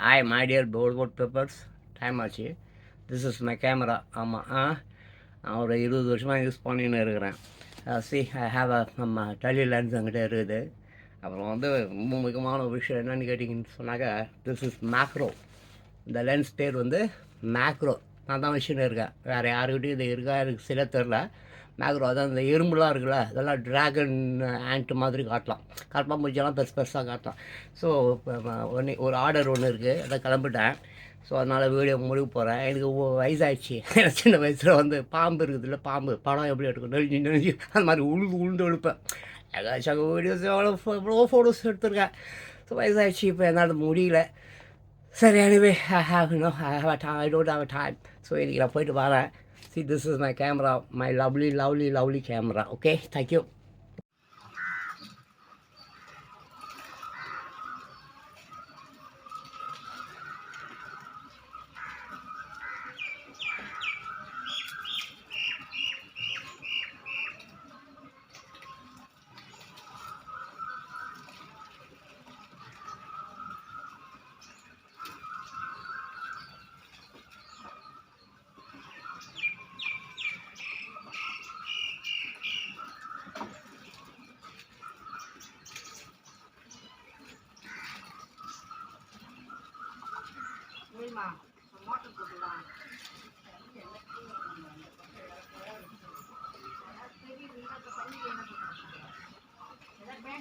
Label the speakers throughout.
Speaker 1: Hi my dear board papers time ஆச்சு. This is my camera ஆமாம் ஆ. நான் ஒரு இருபது வருஷமாக யூஸ் பண்ணின்னு இருக்கிறேன். சி ஐ ஹாவ் அ நம்ம டெலி லென்ஸ் என்கிட்ட இருக்குது. அப்புறம் வந்து ரொம்ப முக்கியமான ஒரு விஷயம் என்னென்னு கேட்டிங்கன்னு சொன்னாக்கா திஸ் இஸ் மேக்ரோ இந்த லென்ஸ் பேர் வந்து மேக்ரோ நான் தான் வச்சுன்னு இருக்கேன். வேறு யாருக்கிட்டையும் இது இருக்கா எனக்கு சில தெரில மேக்ரோ அதான் இந்த எறும்புலாம் இருக்குல்ல அதெல்லாம் ட்ராகன் ஆண்ட் மாதிரி காட்டலாம். காட்டலாம் முடிஞ்செல்லாம் பெருசு பெருசாக காட்டலாம். ஸோ ஒன்று ஒரு ஆர்டர் ஒன்று இருக்குது அதை கிளம்பிட்டேன். ஸோ அதனால் வீடியோ முடிவு போகிறேன் எனக்கு வயசாகிடுச்சு சின்ன வயசில் வந்து பாம்பு இருக்குதுல்ல பாம்பு. படம் எப்படி எடுக்கும் நெழிஞ்சு நெழிஞ்சு அந்த மாதிரி உழுது உளுந்து எழுப்பேன் ஏதாச்சும் வீடியோஸ் எவ்வளோ எவ்வளோ ஃபோட்டோஸ் எடுத்திருக்கேன். ஸோ வயசாகிடுச்சு இப்போ என்னால் முடியல. சரி எனவே I have no I have time I don't have time so இன்றைக்கி நான் போயிட்டு வரேன். See, this is my camera, my lovely, lovely, lovely camera. Okay, thank you.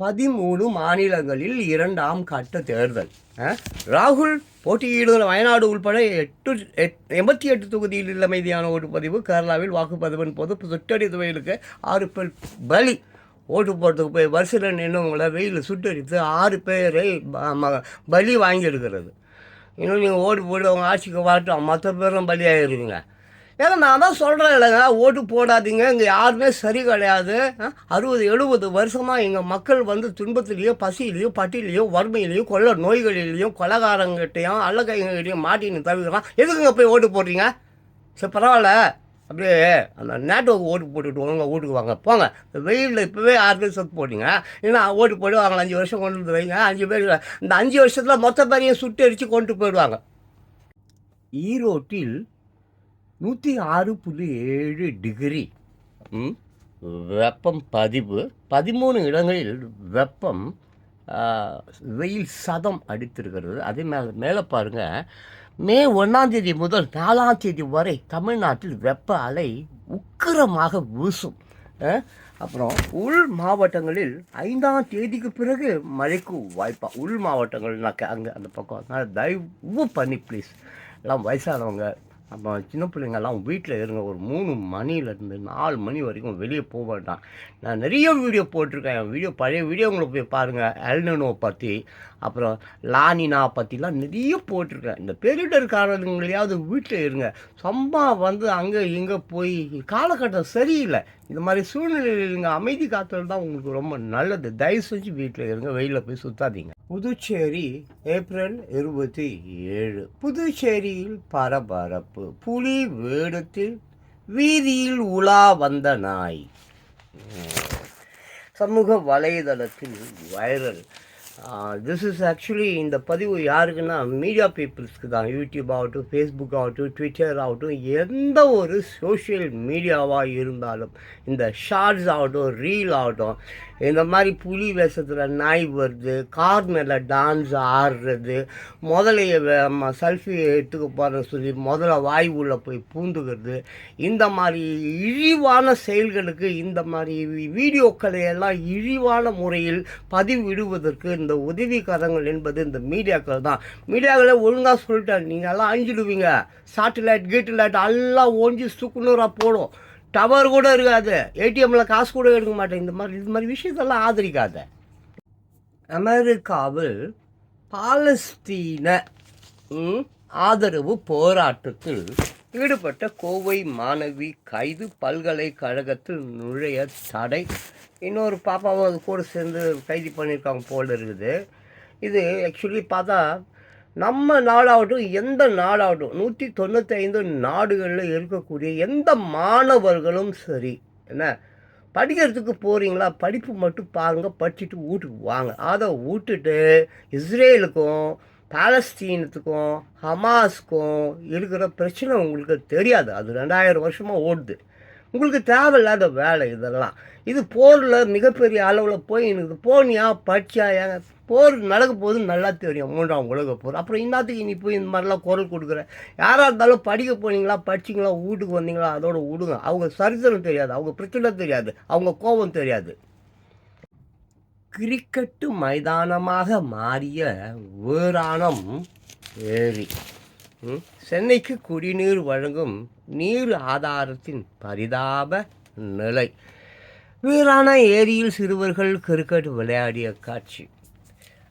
Speaker 1: பதிமூணு மாநிலங்களில் இரண்டாம் கட்ட தேர்தல். ராகுல் போட்டியிடுகிற வயநாடு உள்பட எட்டு எட் எண்பத்தி எட்டு தொகுதியில் உள்ள மீதியான ஓட்டுப்பதிவு கேரளாவில் வாக்குப்பதிவின் போது சுட்டடித்து ஆறு பேர் பலி. ஓட்டு போடுறதுக்கு போய் வரிசையில் நின்றவங்கள வெயில் சுட்டடித்து ஆறு பேரை ம- பலி வாங்கியிருக்கிறது. இன்னும் நீங்கள் ஓட்டு போட்டு அவங்க ஆட்சிக்கு வரட்டும். மற்ற பேரும் பலியாகிருக்குங்க ஏன்னா நான் தான் சொல்கிறேன் இல்லைங்க ஓட்டு போடாதீங்க இங்கே யாருமே சரி கிடையாது. அறுபது எழுபது வருஷமாக எங்கள் மக்கள் வந்து துன்பத்துலேயோ பசியிலையோ பட்டியிலையோ வறுமையிலையோ கொள்ள நோய்களிலையும் கொலகாரங்கிட்டையும் அல்லக்கைங்கிட்டையும் மாட்டின்னு தவிர்க்கலாம் எதுக்குங்க போய் ஓட்டு போடுறீங்க? சரி பரவாயில்ல. அப்படியே அந்த நேட்டோக்கு ஓட்டு போட்டுட்டு வாங்க ஓட்டுக்கு வாங்க. போங்க. இந்த வெயிலில் இப்போவே ஆறு பேர் சொத்து போட்டிங்க ஏன்னா ஓட்டு போட்டு வாங்க அஞ்சு வருஷம் கொண்டு வந்து வைங்க. அஞ்சு பேர் இந்த அஞ்சு வருஷத்தில் மொத்த பேரையும் சுட்டு அடித்து கொண்டு போயிடுவாங்க. ஈரோட்டில் நூற்றி ஆறு புள்ளி ஏழு டிகிரி. வெப்பம் பதிவு. பதிமூணு இடங்களில் வெப்பம் வெயில் சதம் அடித்திருக்கிறது. அதே மேலே மேலே பாருங்கள் மே ஒன்றாந்தேதி முதல் நாலாம் தேதி வரை தமிழ்நாட்டில் வெப்ப அலை உக்கிரமாக வீசும். அப்புறம் உள் மாவட்டங்களில் ஐந்தாம் தேதிக்கு பிறகு மழைக்கு வாய்ப்பாக உள் மாவட்டங்கள்னாக்க அங்கே அந்த பக்கம். அதனால் தயவு பண்ணி ப்ளீஸ் எல்லாம் வயசானவங்க அப்போ சின்ன பிள்ளைங்கெல்லாம் வீட்டில் இருங்க ஒரு மூணு மணிலேருந்து நாலு மணி வரைக்கும் வெளியே போக வேண்டாம். நான் நிறைய வீடியோ போட்டிருக்கேன். என் வீடியோ பழைய வீடியோ உங்களை போய் பாருங்கள் எல்னோ பற்றி அப்புறம் லானினா பற்றிலாம் நிறைய போட்டிருக்கேன். இந்த பேரிடர்காரங்களையாவது வீட்டில் இருங்க. சும்மா வந்து அங்கே இங்கே போய் காலகட்டம் சரியில்லை. இந்த மாதிரி சூழ்நிலையில் நீங்கள் அமைதி காத்தல் தான் உங்களுக்கு ரொம்ப நல்லது. தயவு செஞ்சு வீட்டில் இருங்க வெயிலில் போய் சுத்தாதீங்க. புதுச்சேரி ஏப்ரல் இருபத்தி ஏழு. புதுச்சேரியில் பரபரப்பு. புலி வேடத்தில் வீதியில் உலா வந்த நாய். சமூக வலைதளத்தில் வைரல் திஸ் இஸ் ஆக்சுவலி இந்த பதிவு யாருக்குன்னா மீடியா பீப்புள்ஸ்க்கு தான். யூடியூப் ஆகட்டும் ஃபேஸ்புக் ஆகட்டும் ட்விட்டர் ஆகட்டும் எந்த ஒரு சோஷியல் மீடியாவாக இருந்தாலும் இந்த ஷார்ட்ஸ் ஆகட்டும் ரீல் ஆகட்டும் இந்த மாதிரி புலி வேஷத்தில் நாய் வருது கார் மேலே டான்ஸ் ஆடுறது முதலைய செல்ஃபி எடுத்துக்க போகிறேன்னு சொல்லி முதல்ல வாய் உள்ளே போய் பூந்துக்கிறது இந்த மாதிரி இழிவான செயல்களுக்கு இந்த மாதிரி வீடியோக்களை எல்லாம் இழிவான முறையில் பதிவிடுவதற்கு இந்த உதவிக்காரங்கள் என்பது இந்த மீடியாக்கள் தான். மீடியாக்களை ஒழுங்காக சொல்லிட்டேன் நீங்கள் எல்லாம் அழிஞ்சிடுவீங்க. சாட்டிலைட் கீட்டிலைட் எல்லாம் ஓஞ்சி சுக்குநூறாக போடும். டவர் கூட இருக்காது. ஏடிஎம்மில் காசு கூட எடுக்க மாட்டேன். இந்த மாதிரி இது மாதிரி விஷயத்தெல்லாம் ஆதரிக்காத. அமெரிக்காவில் பாலஸ்தீன ஆதரவு போராட்டத்தில் ஈடுபட்ட கோவை மாணவி கைது பல்கலைக்கழகத்தில் நுழைய தடை. இன்னொரு பாப்பாவும் அது கூட சேர்ந்து கைது பண்ணியிருக்காங்க போல் இருக்குது. இது ஆக்சுவலி பார்த்தா நம்ம நாடாகட்டும் எந்த நாடாகட்டும் நூற்றி தொண்ணூத்தைந்து நாடுகளில் இருக்கக்கூடிய எந்த மாணவர்களும் சரி என்ன? படிக்கிறதுக்கு போகிறீங்களா படிப்பு மட்டும் பாருங்கள் படிச்சுட்டு வீட்டுக்கு வாங்க. அதை விட்டுட்டு இஸ்ரேலுக்கும் பாலஸ்தீனத்துக்கும் ஹமாஸ்க்கும் இருக்கிற பிரச்சனை உங்களுக்கு தெரியாது. அது ரெண்டாயிரம் வருஷமாக ஓடுது. உங்களுக்கு தேவையில்லாத வேலை இதெல்லாம். இது போரில் மிகப்பெரிய அளவில் போய் எனக்கு போனியா படிச்சாயா போர் நடக்க போது நல்லா தெரியும். மூன்றாம் உலக போர். அப்புறம் இன்னாத்துக்கு நீ போய் இந்த மாதிரிலாம் குரல் கொடுக்குற? யாராக இருந்தாலும் படிக்க போனீங்களா படிச்சிங்களா வீட்டுக்கு வந்தீங்களா அதோட விடுங்க. அவங்க சரித்திரம் தெரியாது. அவங்க பிரச்சனை தெரியாது. அவங்க கோபம் தெரியாது. கிரிக்கெட்டு மைதானமாக மாறிய வேராணம் ஏரி. சென்னைக்கு குடிநீர் வழங்கும் நீர் ஆதாரத்தின் பரிதாப நிலை. வீரான ஏரியில் சிறுவர்கள் கிரிக்கெட் விளையாடிய காட்சி.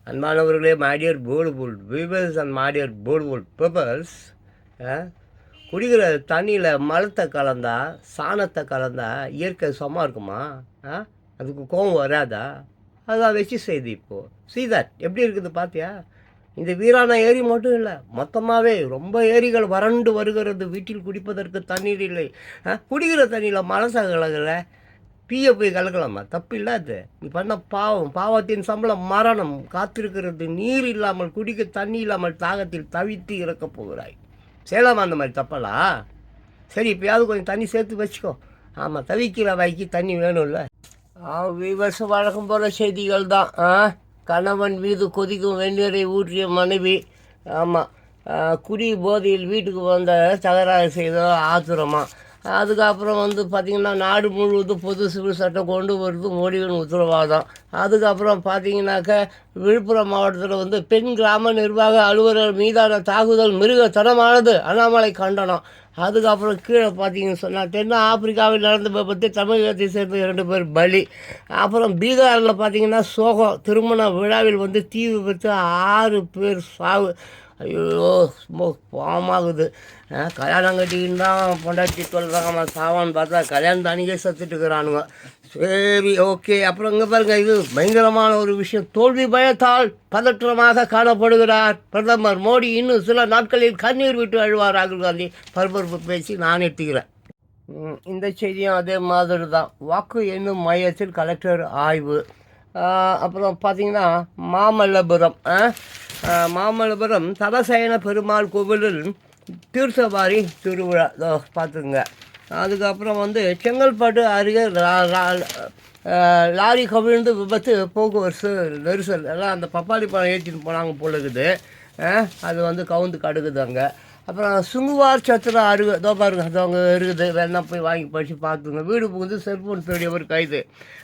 Speaker 1: அன்பானவர்களே மாடியர் போர்டுபோல் வீவர்ஸ் அண்ட் மாடியர் போர்டுபோல் பேப்பர்ஸ் குடிக்கிற தண்ணியில் மலத்தை கலந்தா சாணத்தை கலந்தா இயற்கை சும்மா இருக்குமா? ஆ அதுக்கு கோவம் வராதா? அதான் வச்சு செய்தி இப்போது சீதா எப்படி இருக்குது பார்த்தியா இந்த வீரான ஏரி மட்டும் இல்லை மொத்தமாகவே ரொம்ப ஏரிகள் வறண்டு வருகிறது. வீட்டில் குடிப்பதற்கு தண்ணீர் இல்லை. ஆ, குடிக்கிற தண்ணியில் மனசை கலகல தீயை போய் கலக்கலாமா? தப்பு இல்லாது நீ பண்ண பாவம் பாவத்தின் சம்பளம் மரணம் காத்திருக்கிறது நீர் இல்லாமல் குடிக்க தண்ணி இல்லாமல் தாகத்தில் தவித்து இறக்கப் போகிறாய். செய்யலாமா அந்த மாதிரி தப்பலாம் சரி இப்போயாவது கொஞ்சம் தண்ணி சேர்த்து வச்சுக்கோ. ஆமாம் தவிக்கிற வாய்க்கு தண்ணி வேணும்ல. விவசாயம் வழக்கம் போகிற செய்திகள் தான். ஆ? கணவன் மீது கொதிக்கும் வெந்நீரை ஊற்றிய மனைவி ஆமாம் குடி போதையில் வீட்டுக்கு வந்த தகராறு செய்த ஆத்துரமா? அதுக்கப்புறம் வந்து பார்த்திங்கன்னா நாடு முழுவதும் பொது சிவில் சட்டம் கொண்டு வருது மோடியின் உத்தரவாதம். அதுக்கப்புறம் பார்த்தீங்கன்னாக்க விழுப்புரம் மாவட்டத்தில் வந்து பெண் கிராம நிர்வாக அலுவலர் மீதான தாக்குதல் மிருகத்தனமானது அண்ணாமலை கண்டனம். அதுக்கப்புறம் கீழே பார்த்தீங்கன்னு சொன்னால் தென் ஆப்பிரிக்காவில் நடந்த விபத்து தமிழகத்தை சேர்ந்த இரண்டு பேர் பலி. அப்புறம் பீகாரில் பார்த்தீங்கன்னா சோகம் திருமண விழாவில் வந்து தீ விபத்து ஆறு பேர் சாவு ஐயோ ரொம்ப பாவமாகுது. கல்யாணம் கட்டிக்கின்னு தான் பொண்டாட்டி சொல்கிறாங்க சாவான்னு பார்த்தா கல்யாணம் தானிக்கே செத்துட்டு இருக்கிறானுங்க. சரி ஓகே. அப்புறம் இங்கே பாருங்கள் இது பயங்கரமான ஒரு விஷயம். தோல்வி பயத்தால் பதற்றமாக காணப்படுகிறார் பிரதமர் மோடி. இன்னும் சில நாட்களில் கண்ணீர் விட்டு அழுவார் ராகுல் காந்தி. பரபரப்பு பேசி நான் எடுத்துக்கிறேன் இந்த செய்தியும் அதே மாதிரி தான் வாக்கு என்னும் மையத்தில் கலெக்டர் ஆய்வு. அப்புறம் பார்த்தீங்கன்னா மாமல்லபுரம் ஆ? மாமல்லபுரம் தலசயன பெருமாள் கோவிலில் தீர்த்தவாரி திருவிழா. பார்த்துங்க அதுக்கப்புறம் வந்து செங்கல்பட்டு அருகே லாரி கவிழ்ந்து விபத்து போக்குவரத்து நெரிசல். எல்லாம் அந்த பப்பாளி பழம் ஏற்றிட்டு போனாங்க போல இருக்குது. அது வந்து கவுந்து கடுக்குது அங்கே. அப்புறம் சுங்குவார் சத்திரம் அருகு இதோ பாருங்க அது அங்கே இருக்குது வேணா போய் வாங்கி படித்து பார்த்துங்க வீடு புகுந்து செல்ஃபோன் தேடியவர் கைது.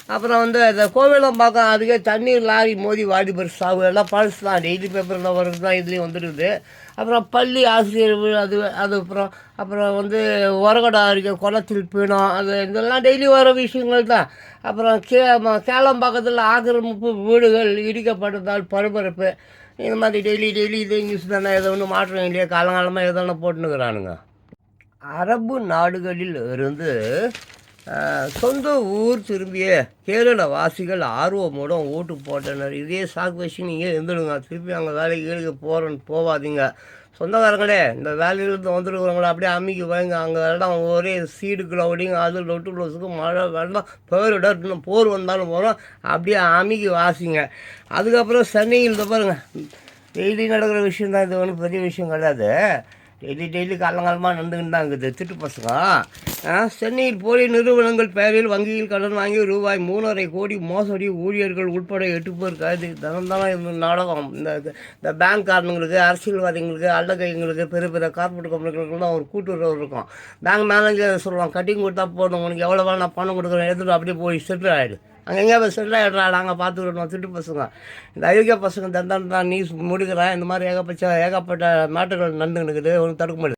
Speaker 1: அப்புறம் வந்து அந்த கோவிலம் பார்க்க அதுக்கே தண்ணீர் லாரி மோதி வாலிபர் சாவு எல்லாம் பழசு தான் டெய்லி பேப்பரில் வர்றது தான் இதுலேயும் வந்துருக்குது அப்புறம் பள்ளி ஆசிரியர் அது அது அப்புறம் அப்புறம் வந்து உரகடா அருகே குளத்தில் பீணம் அது இதெல்லாம் டெய்லி வர விஷயங்கள் தான் அப்புறம் கே ம- கேளம்பாக்கத்தில் ஆக்கிரமிப்பு வீடுகள் இடிக்கப்பட்டதால் பரபரப்பு. இந்த மாதிரி டெய்லி டெய்லி இதே நியூஸ் தானே ஏதோ ஒன்று மாற்றம் இல்லையா காலங்காலமாக ஏதோ ஒன்று போட்டுனுக்குறானுங்க அரபு நாடுகளில் இருந்து சொந்த ஊர் திரும்பிய கேரள வாசிகள் ஆர்வமுடன் ஓட்டு போட்டனர். இதே சாக்கு வச்சு நீங்கள் இருந்துடுங்க திருப்பி அங்கே வேலைக்கு கீழே போகிறோன்னு போகாதீங்க சொந்தக்காரங்களே இந்த வேலையிலேருந்து வந்துருக்குறவங்கள அப்படியே அம்மிக்கு வாங்க. அங்கே இடம் ஒரே சீடு கிளவுடிங் அது லொட்டு லொசுக்கு மழை வெள்ளம் பேரிட இன்னும் போர் வந்தாலும் போகிறோம் அப்படியே அம்மிக்கு வாசிங்க. அதுக்கப்புறம் சென்னையில் இருந்த பாருங்க. டெய்லி நடக்கிற விஷயம் தான் இது ஒன்றும் பெரிய விஷயம் கிடையாது. டெய்லி டெய்லி காலங்காலமாக நடந்துக்கிட்டு தான் இருக்குது திட்டு பசங்க சென்னையில் போலி நிறுவனங்கள் பெயரில் வங்கியில் கடன் வாங்கி ரூபாய் மூணரை கோடி மோசடி ஊழியர்கள் உட்பட எட்டு பேர் கைது. தினம் இந்த நாடகம் இந்த இந்த பேங்க் காரனுங்களுக்கு அரசியல்வாதிகளுக்கு அல்லகைங்களுக்கு பெரிய பெரிய கார்பரேட் கம்பெனிகளுக்குலாம் ஒரு கூட்டுறவு இருக்கும். பேங்க் மேனேஜர் சொல்லுவாங்க கட்டிங் கொடுத்தா போதும் உனக்கு எவ்வளோ வேணும் நான் பணம் கொடுக்குறேன் எடுத்துட்டு அப்படியே போய் செட்டில் ஆகிடு அங்கே எங்கேயா போய் செட்டில் நாங்கள் பார்த்துக்கிடணும் திட்டு பசங்க. இந்த அயோக்கிய பசங்க தந்தான் தான் நீ முடிக்கிறேன் இந்த மாதிரி ஏகப்பட்ட ஏகப்பட்ட நாட்டுகள் நடந்துக்கிட்டு ஒன்றும் தடுக்க முடியாது